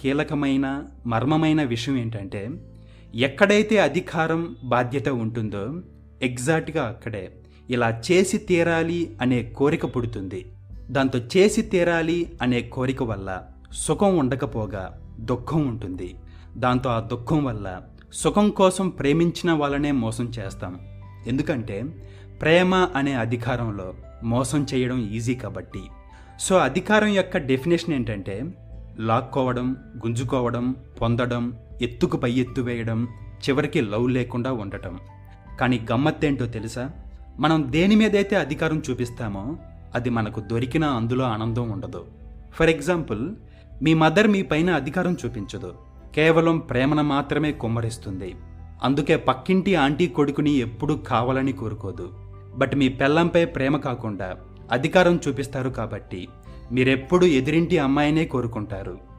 కీలకమైన మర్మమైన విషయం ఏంటంటే ఎక్కడైతే అధికారం బాధ్యత ఉంటుందో ఎగ్జాక్ట్గా అక్కడే ఇలా చేసి తీరాలి అనే కోరిక పుడుతుంది. దాంతో చేసి తీరాలి అనే కోరిక వల్ల సుఖం ఉండకపోగా దుఃఖం ఉంటుంది. దాంతో ఆ దుఃఖం వల్ల సుఖం కోసం ప్రేమించిన వాళ్ళనే మోసం చేస్తాం. ఎందుకంటే ప్రేమ అనే అధికారంలో మోసం చేయడం ఈజీ కాబట్టి. సో అధికారం యొక్క డెఫినేషన్ ఏంటంటే లాక్కోవడం గుంజుకోవడం పొందడం ఎత్తుకు పై ఎత్తు వేయడం చివరికి లవ్ లేకుండా ఉండటం. కానీ గమ్మత్తేంటో తెలుసా? మనం దేని మీదైతే అధికారం చూపిస్తామో అది మనకు దొరికిన అందులో ఆనందం ఉండదు. ఫర్ ఎగ్జాంపుల్ మీ మదర్ మీ పైన అధికారం చూపించదు. కేవలం ప్రేమను మాత్రమే కుమ్మరిస్తుంది. అందుకే పక్కింటి ఆంటీ కొడుకుని ఎప్పుడూ కావాలని కోరుకోదు. బట్ మీ పెళ్ళంపై ప్రేమ కాకుండా అధికారం చూపిస్తారు కాబట్టి మీరెప్పుడు ఎదిరింటి అమ్మాయినే కోరుకుంటారు.